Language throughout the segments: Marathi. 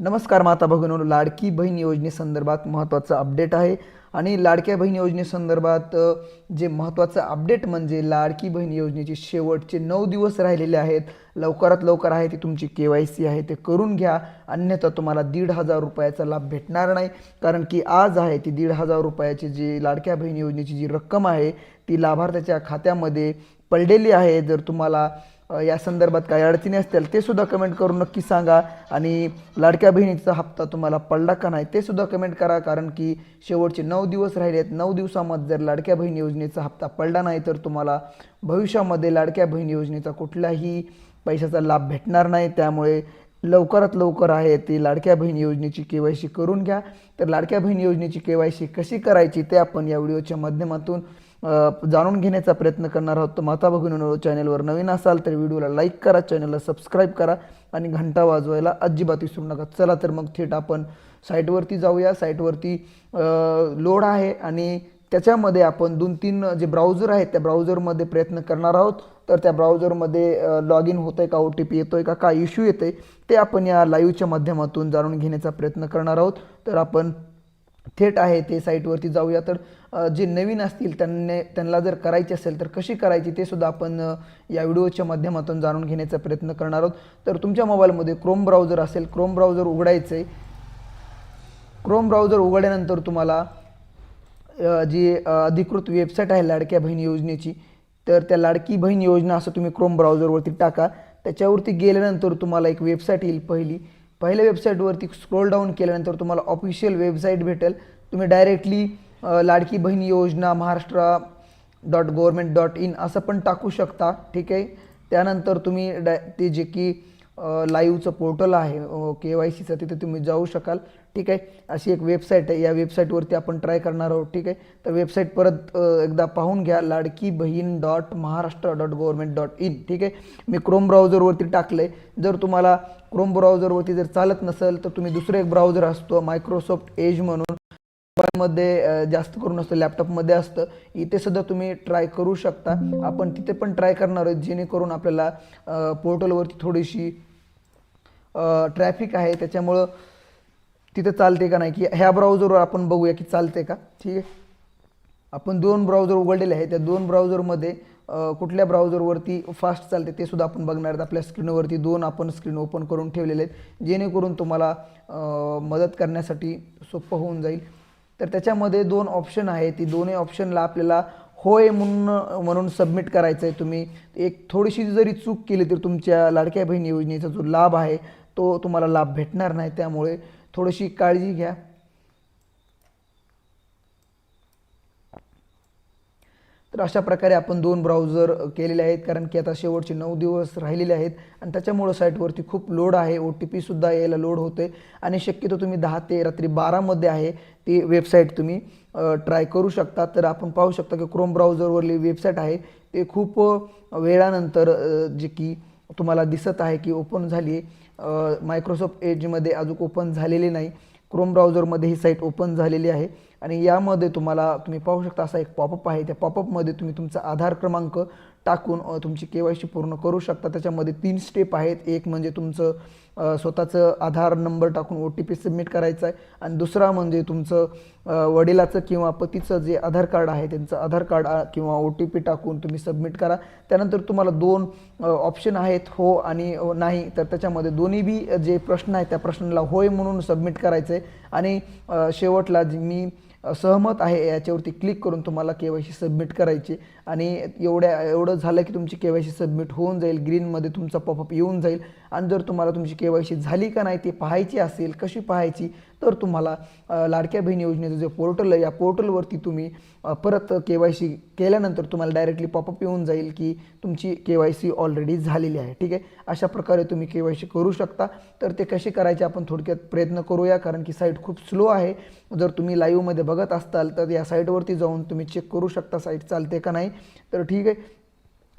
नमस्कार माता भगिनींनो लाडकी बहीण योजनेसंदर्भात महत्त्वाचं अपडेट आहे. आणि लाडक्या बहीण योजनेसंदर्भात जे महत्त्वाचं अपडेट म्हणजे लाडकी बहीण योजनेचे शेवटचे नऊ दिवस राहिलेले आहेत. लवकरात लवकर आहे ती तुमची के वाय सी आहे ते करून घ्या. अन्यथा तुम्हाला दीड हजार रुपयाचा लाभ भेटणार नाही. कारण की आज आहे ती दीड हजार रुपयाची जी लाडक्या बहीण योजनेची जी रक्कम आहे ती लाभार्थ्याच्या खात्यामध्ये पडलेली आहे. जर तुम्हाला या संदर्भात काही अडचणी असतील ते सुद्धा कमेंट करून नक्की सांगा. आणि लाडक्या बहिणीचा हप्ता तुम्हाला पडला का नाही ते सुद्धा कमेंट करा. कारण की शेवटचे नऊ दिवस राहिले आहेत नऊ दिवसामध्ये जर लाडक्या बहीण योजनेचा हप्ता पडला नाही तर तुम्हाला भविष्यामध्ये लाडक्या बहीण योजनेचा कुठलाही पैशाचा लाभ भेटणार नाही. त्यामुळे लवकरात लवकर आहे ती लाडक्या बहीण योजनेची के वाय सी करून घ्या. तर लाडक्या बहीण योजनेची के वाय सी कशी करायची ते आपण या व्हिडिओच्या माध्यमातून जाणून घेण्याचा प्रयत्न करणार आहोत. तर माता बघून चॅनलवर. नवीन असाल तर व्हिडिओला लाईक करा चॅनलला सबस्क्राईब करा आणि घंटा वाजवायला अजिबात विसरू नका. चला तर मग थेट आपण साईटवरती जाऊया. साईटवरती लोड आहे आणि त्याच्यामध्ये आपण दोन तीन जे ब्राउझर आहेत त्या ब्राउझरमध्ये प्रयत्न करणार आहोत. तर त्या ब्राउझरमध्ये लॉग इन होतं आहे का ओ टी पी येतो आहे का काय इश्यू येतं आहे ते आपण या लाईव्हच्या माध्यमातून जाणून घेण्याचा प्रयत्न करणार आहोत. तर आपण थेट आहे ते साईटवरती जाऊया. तर जे नवीन असतील त्यांनी त्यांना जर करायची असेल तर कशी करायची ते सुद्धा आपण या व्हिडिओच्या माध्यमातून जाणून घेण्याचा प्रयत्न करणार आहोत. तर तुमच्या मोबाईलमध्ये क्रोम ब्राउझर असेल क्रोम ब्राउझर उघडायचं आहे क्रोम ब्राउझर उघडल्यानंतर तुम्हाला जी अधिकृत वेबसाईट आहे लाडक्या बहीण योजनेची तर त्या लाडकी बहीण योजना असं तुम्ही क्रोम ब्राउझरवरती टाका. त्याच्यावरती गेल्यानंतर तुम्हाला एक वेबसाईट येईल पहिली. पहिल्या वेबसाईटवरती स्क्रोल डाऊन केल्यानंतर तुम्हाला ऑफिशियल वेबसाईट भेटेल. तुम्ही डायरेक्टली लाडकी बहीण योजना Maharashtra dot government dot in असं पण टाकू शकता ठीक आहे? त्यानंतर तुम्ही डाय ते जे की लाईव्हचं पोर्टल आहे. के वाय सीचं तिथे तुम्ही जाऊ शकाल. ठीक आहे? अशी एक वेबसाईट आहे. या वेबसाईटवरती आपण ट्राय करणार आहोत. ठीक आहे? तर वेबसाईट परत एकदा पाहून घ्या. Ladki Bahin dot Maharashtra dot government dot in ठीक आहे? मी क्रोम ब्राउझरवरती टाकलं आहे जर तुम्हाला क्रोम ब्राउझरवरती जर चालत नसेल तर तुम्ही दुसरं एक ब्राउझर असतो मायक्रोसॉफ्ट एज म्हणून. मध्ये जास्त करून असतं लॅपटॉपमध्ये असतं. इथे सुद्धा तुम्ही ट्राय करू शकता. आपण तिथे पण ट्राय करणार आहोत जेणेकरून आपल्याला पोर्टलवरती थोडीशी ट्रॅफिक आहे त्याच्यामुळं तिथं चालते का नाही? की ह्या ब्राउझरवर आपण बघूया की चालते का? ठीक आहे? आपण दोन ब्राउझर उघडलेले आहे त्या दोन ब्राउझरमध्ये कुठल्या ब्राउझरवरती फास्ट चालते ते सुद्धा आपण बघणार आहेत. आपल्या स्क्रीनवरती दोन आपण स्क्रीन ओपन करून ठेवलेले आहेत. जेणेकरून तुम्हाला मदत करण्यासाठी सोपं होऊन जाईल. तर त्याच्यामध्ये दोन ऑप्शन आहे ती दोन्ही ऑप्शनला आपल्याला होय म्हणून म्हणून सबमिट करायचं आहे तुम्ही. एक थोडीशी जरी चूक केली तर तुमच्या लाडक्या बहीण योजनेचा जो लाभ आहे तो तुम्हाला लाभ भेटणार नाही त्यामुळे थोडीशी काळजी घ्या. तर अशा प्रकारे आपण दोन ब्राउझर केलेले आहेत कारण की आता शेवटचे नऊ दिवस राहिलेले आहेत आणि त्याच्यामुळं साईटवरती खूप लोड आहे. ओ टी पीसुद्धा यायला लोड होते आणि शक्यतो तुम्ही दहा ते रात्री बारामध्ये आहे ती वेबसाईट तुम्ही ट्राय करू शकता. तर आपण पाहू शकता की क्रोम ब्राउझरवरली वेबसाईट आहे ते खूप वेळानंतर जे की तुम्हाला दिसत आहे की ओपन झाली आहे मायक्रोसॉफ्ट एजमध्ये अजून ओपन झालेली नाही. क्रोम ब्राउझरमध्ये ही साईट ओपन झालेली आहे. आणि यामध्ये तुम्हाला तुम्ही पाहू शकता असा एक पॉपअप आहे. त्या पॉपअपमध्ये तुम्ही तुमचा आधार क्रमांक टाकून तुमची के वाय सी पूर्ण करू शकता. त्याच्यामध्ये तीन स्टेप आहेत. एक म्हणजे तुमचं स्वतःचं आधार नंबर टाकून ओ टी पी सबमिट करायचा आहे आणि दुसरा म्हणजे तुमचं वडिलाचं किंवा पतीचं जे आधार कार्ड आहे त्यांचं आधार कार्ड किंवा ओ टी पी टाकून तुम्ही सबमिट करा. त्यानंतर तुम्हाला दोन ऑप्शन आहेत हो आणि नाही. तर त्याच्यामध्ये दोन्ही बी जे प्रश्न आहेत त्या प्रश्नाला होय म्हणून सबमिट करायचं आहे आणि शेवटला जी मी सहमत आहे याच्यावरती क्लिक करून तुम्हाला के वाय सी सबमिट करायची. आणि एवढ्या एवढं झालं की तुमची के वाय सी सबमिट होऊन जाईल ग्रीनमध्ये तुमचा पॉपअप येऊन जाईल. आणि जर तुम्हाला तुमची के वाय सी झाली का नाही ती पाहायची असेल कशी पाहायची तर तुम्हाला लाडक्या बहीण योजनेचं जे पोर्टल आहे या पोर्टलवरती तुम्ही परत के वाय सी केल्यानंतर तुम्हाला डायरेक्टली पॉपअप येऊन जाईल की तुमची के वाय सी ऑलरेडी झालेली आहे. ठीक आहे? अशा प्रकारे तुम्ही के वाय सी करू शकता. तर ते कसे करायचे आपण थोडक्यात प्रयत्न करूया कारण की साईट खूप स्लो आहे. जर तुम्ही लाईव्हमध्ये बघत असताल तर या साईटवरती जाऊन तुम्ही चेक करू शकता साईट चालते का नाही. तर ठीक आहे?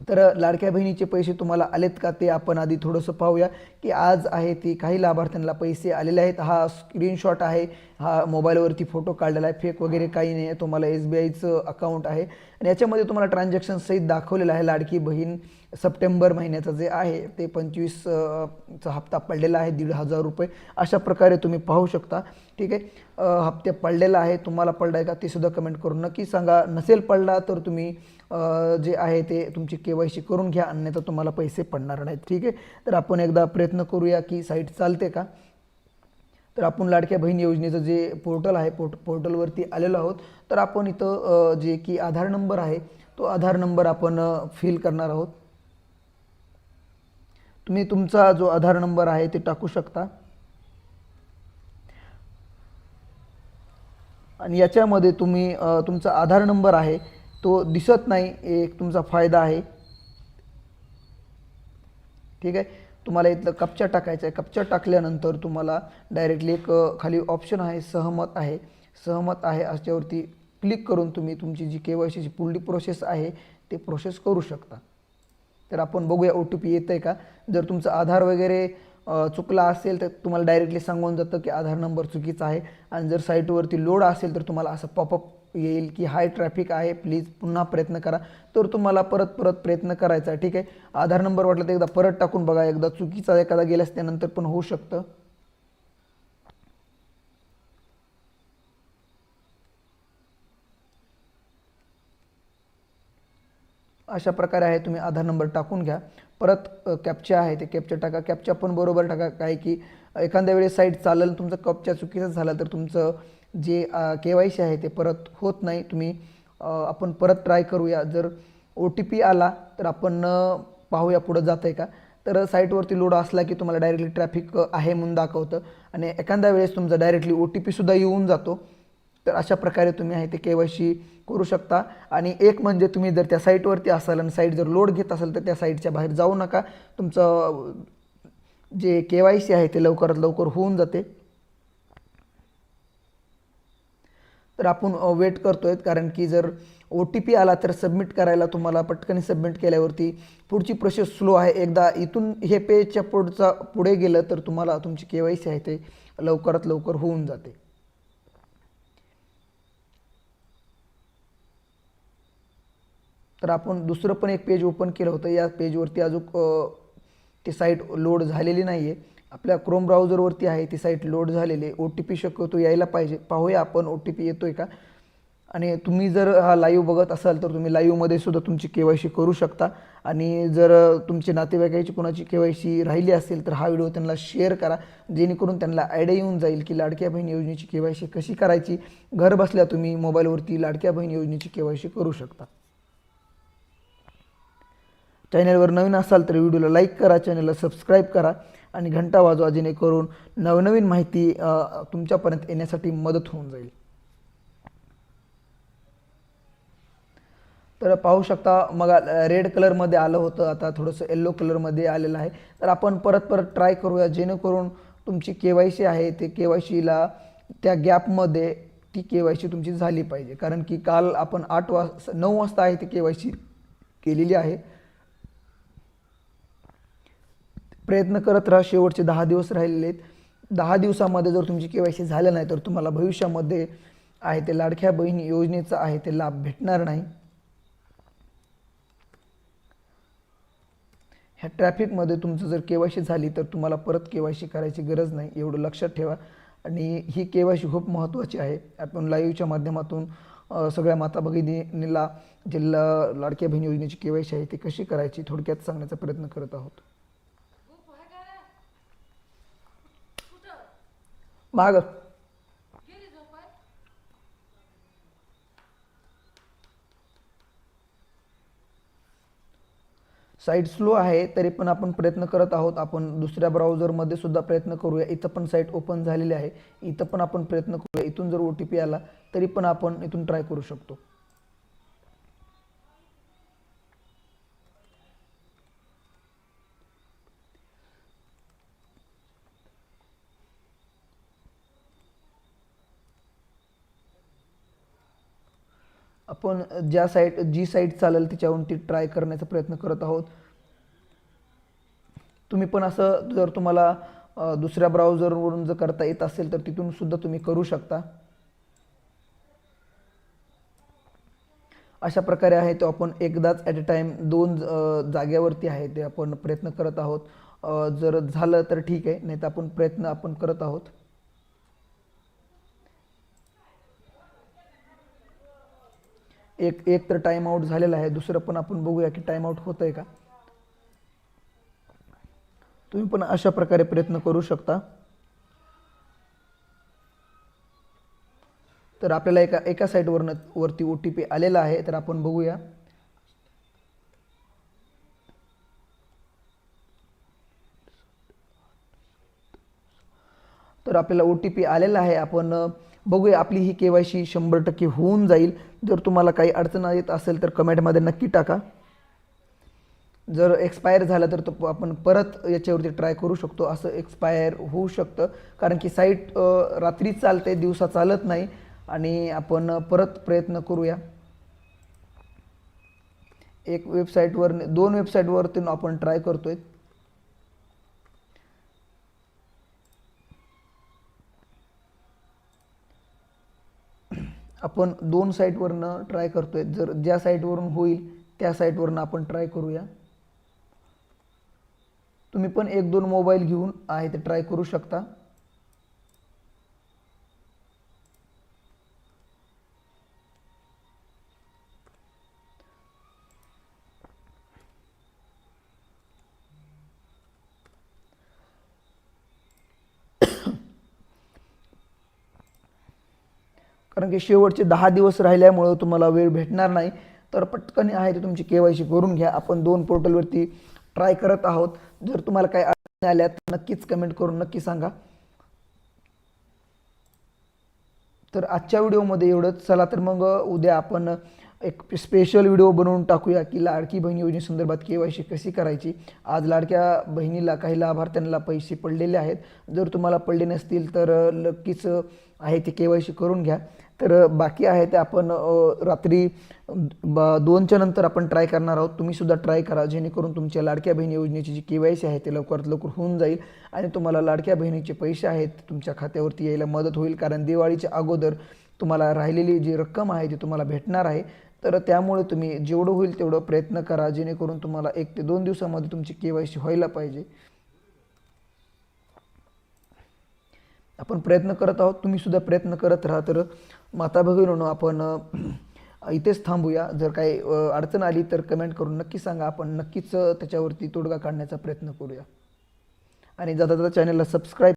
तर लाडक्या बहिणीचे पैसे तुम्हाला आलेत का ते आपण आधी थोडंसं पाहूया की आज आहे ती काही लाभार्थ्यांना पैसे आलेले आहेत. हा स्क्रीनशॉट आहे हा मोबाईलवरती फोटो काढलेला आहे फेक वगैरे काही नाही आहे. तुम्हाला एस बी आयचं अकाउंट आहे. आणि याच्यामध्ये तुम्हाला ट्रान्झॅक्शन सहित दाखवलेलं आहे लाडकी बहीण सप्टेंबर महिन्याचं जे आहे ते पंचवीस चा हप्ता पडलेला आहे दीड हजार रुपये. अशा प्रकारे तुम्ही पाहू शकता. ठीक आहे? हप्ते पडलेला आहे. तुम्हाला पडला आहे का ते सुद्धा कमेंट करून नक्की सांगा. नसेल पडला तर तुम्ही जे आहे ते तुमची के वाय सी करून घ्या अन्यथा तुम्हाला पैसे पडणार नाहीत. ठीक आहे? तर आपण एकदा प्रयत्न करूया की साईट चालते का? तर आपण लाडक्या बहीण योजनेचं जे पोर्टल आहे पोर्ट पोर्टलवरती आलेलो आहोत. तर आपण इथं जे की आधार नंबर आहे तो आधार नंबर आपण फिल करणार आहोत. तुम्ही तुमचा जो आधार नंबर आहे ते टाकू शकता. आणि याच्यामध्ये तुम्ही तुमचा आधार नंबर आहे तो दिसत नाही एक तुमचा फायदा आहे. ठीक आहे? तुम्हाला इथलं कप्चा टाकायचा आहे कप्चा टाकल्यानंतर तुम्हाला डायरेक्टली एक खाली ऑप्शन आहे सहमत आहे. सहमत आहे अशावरती क्लिक करून तुम्ही तुमची जी के वाय सीची पुढली प्रोसेस आहे ते प्रोसेस करू शकता. तर आपण बघूया ओ टी पी येतं आहे का? जर तुमचं आधार वगैरे चुकला असेल तर तुम्हाला डायरेक्टली सांगून जातं की आधार नंबर चुकीचा आहे. आणि जर साईटवरती लोड असेल तर तुम्हाला असं पॉपअप येईल की हाय ट्रॅफिक आहे प्लीज पुन्हा प्रयत्न करा. तर तुम्हाला परत परत प्रयत्न करायचा आहे ठीक आहे? आधार नंबर वाटला तर एकदा परत टाकून बघा एकदा चुकीचा एखादा गेल्यास त्यानंतर पण होऊ शकतं. अशा प्रकारे आहे तुम्ही आधार नंबर टाकून घ्या. परत कॅपचा आहे ते कॅपचा टाका. कॅप्चा पण बरोबर टाका काय की एखाद्या वेळेस साईट चालेल तुमचं कॅपचा चुकीचं झालं तर तुमचं जे के वाय सी आहे ते परत होत नाही. तुम्ही आपण परत ट्राय करूया. जर ओ टी पी आला तर आपण पाहूया पुढं जात आहे का? तर साईटवरती लोड असला की तुम्हाला डायरेक्टली ट्रॅफिक आहे म्हणून दाखवतं. आणि एखाद्या वेळेस तुमचा डायरेक्टली ओ टी पीसुद्धा येऊन जातो. तर अशा प्रकारे तुम्ही आहे ते के वाय सी करू शकता. आणि एक म्हणजे तुम्ही जर त्या साईटवरती असाल आणि साईट जर लोड घेत असाल तर त्या साईटच्या बाहेर जाऊ नका. तुमचं जे के वाय सी आहे ते लवकरात लवकर होऊन जाते. तर आपण वेट करतो आहे कारण की जर ओ टी पी आला तर सबमिट करायला तुम्हाला पटकन सबमिट केल्यावरती पुढची प्रोसेस स्लो आहे. एकदा इथून हे पेजच्या पुढचा पुढे गेलं तर तुम्हाला तुमची के वाय सी आहे ते लवकरात लवकर होऊन जाते. तर आपण दुसरं पण एक पेज ओपन केलं होतं. या पेजवरती अजून ते ती साईट लोड झालेली नाही आहे आपल्या क्रोम ब्राउझरवरती आहे ती साईट लोड झालेली आहे. ओ टी पी शक्यतो यायला पाहिजे. पाहूया आपण ओ टी पी येतोय का? आणि तुम्ही जर हा लाईव्ह बघत असाल तर तुम्ही लाईव्हमध्ये सुद्धा तुमची के वाय सी करू शकता. आणि जर तुमचे नातेवाईकाची कोणाची के वाय सी राहिली असेल तर हा व्हिडिओ त्यांना शेअर करा. जेणेकरून त्यांना आयडिया येऊन जाईल की लाडक्या बहीण योजनेची के वाय सी कशी करायची? घर बसल्या तुम्ही मोबाईलवरती लाडक्या बहीण योजनेची के वाय सी करू शकता. चॅनलवर नवीन असाल तर व्हिडिओला लाईक करा. चॅनलला सबस्क्राईब करा. आणि घंटा वाजवा जेणेकरून नवनवीन माहिती तुमच्यापर्यंत येण्यासाठी मदत होऊन जाईल. तर पाहू शकता मग रेड कलरमध्ये आलं होतं आता थोडंसं येल्लो कलरमध्ये आलेलं आहे. तर आपण परत परत ट्राय करूया जेणेकरून तुमची के वाय सी आहे ते के वाय सीला त्या गॅपमध्ये ती के वाय सी तुमची झाली पाहिजे. कारण की काल आपण आठ वाज नऊ वाजता आहे ती के वाय सी केलेली आहे. प्रयत्न करत राहा. शेवटचे दहा दिवस राहिलेले आहेत. दहा दिवसामध्ये जर तुमची के वाय सी झालं नाही तर तुम्हाला भविष्यामध्ये आहे ते लाडक्या बहिणी योजनेचा आहे ते लाभ भेटणार नाही. ह्या ट्रॅफिकमध्ये तुमचं जर के वाय सी झाली तर तुम्हाला परत के वाय सी करायची गरज नाही. एवढं लक्षात ठेवा. आणि ही के वाय सी खूप महत्त्वाची आहे. आपण लाईव्हच्या माध्यमातून सगळ्या माता भगिनीला जिल्हा लाडक्या बहीण योजनेची के वाय सी आहे ती कशी करायची थोडक्यात सांगण्याचा प्रयत्न करत आहोत. माग. साईट स्लो आहे तरी पण आपण प्रयत्न करत आहोत. आपण दुसऱ्या ब्राउझरमध्ये सुद्धा प्रयत्न करूया. इथं पण साईट ओपन झालेली आहे. इथं पण आपण प्रयत्न करूया. इथून जर ओ टी पी आला तरी पण आपण इथून ट्राय करू शकतो. आपण ज्या साईट जी साईट चालेल तिच्यावरून ती ट्राय करण्याचा प्रयत्न करत आहोत. तुम्ही पण असं जर तुम्हाला दुसऱ्या ब्राउझरवरून जर करता येत असेल तर तिथून सुद्धा तुम्ही करू शकता. अशा प्रकारे आहे तो आपण एकदाच ॲट अ टाईम दोन जाग्यावरती आहे ते आपण प्रयत्न करत आहोत. जर झालं तर ठीक आहे नाही तर आपण प्रयत्न आपण करत आहोत. एक एक तर टाइमआउट झालेला आहे. दुसरं पण आपण बघूया की टाइमआउट होत आहे का? तुम्ही पण अशा प्रकारे प्रयत्न करू शकता. तर आपल्याला एका एका साईटवरनं वरती ओ टी पी आलेला आहे. तर आपण बघूया. तर आपल्याला ओ टी पी आलेला आहे. आपण बघूया आपली ही के वाय सी शंभर टक्के होऊन जाईल. जर तुम्हाला काही अडचण येत असेल तर कमेंटमध्ये नक्की टाका. जर एक्सपायर झाला तर तो आपण परत याच्यावरती ट्राय करू शकतो. असं एक्सपायर होऊ शकतं. कारण की साईट रात्री चालते दिवसा चालत नाही. आणि आपण परत प्रयत्न करूया. एक वेबसाईटवर दोन वेबसाईटवरती आपण ट्राय करतोय. आपण दोन साईटवरनं ट्राय करतोय. जर ज्या साईटवरून होईल त्या साईटवरनं आपण ट्राय करूया. तुम्ही पण एक दोन मोबाईल घेऊन आहे ते ट्राय करू शकता. कारण की शेवटचे दहा दिवस राहिल्यामुळं तुम्हाला वेळ भेटणार नाही. तर पटकन आहे ते तुमची के वाय सी करून घ्या. आपण दोन पोर्टलवरती ट्राय करत आहोत. जर तुम्हाला काही अडचणी आल्या तर नक्कीच कमेंट करून नक्की सांगा. तर आजच्या व्हिडिओमध्ये एवढंच. चला तर मग उद्या आपण एक स्पेशल व्हिडिओ बनवून टाकूया की लाडकी बहीण योजनेसंदर्भात के वाय सी कशी करायची? आज लाडक्या बहिणीला काही लाभार्थ्यांना पैसे पडलेले आहेत. जर तुम्हाला पडले नसतील तर नक्कीच आहे ते के वाय सी करून घ्या. तर बाकी आहे ते आपण रात्री ब दोनच्या नंतर आपण ट्राय करणार आहोत. तुम्हीसुद्धा ट्राय करा. जेणेकरून तुमच्या लाडक्या बहीण योजनेची जी के वाय सी आहे ते लवकरात लवकर होऊन जाईल आणि तुम्हाला लाडक्या बहिणीचे पैसे आहेत तुमच्या खात्यावरती यायला मदत होईल. कारण दिवाळीच्या अगोदर तुम्हाला राहिलेली जी रक्कम आहे ती तुम्हाला भेटणार आहे. तर त्यामुळे तुम्ही जेवढं होईल तेवढं प्रयत्न करा जेणेकरून तुम्हाला एक ते दोन दिवसामध्ये तुमची के वाय सी व्हायला पाहिजे. आपण प्रयत्न करत आहोत तुम्ही सुद्धा प्रयत्न करत राहा. तर माता भगिनीनो आपण इथेच थांबूया. जर काही अडचण आली तर कमेंट करून नक्की सांगा. आपण नक्कीच त्याच्यावरती तोडगा काढण्याचा प्रयत्न करूया. आणि जाता जाता चॅनलला सबस्क्राईब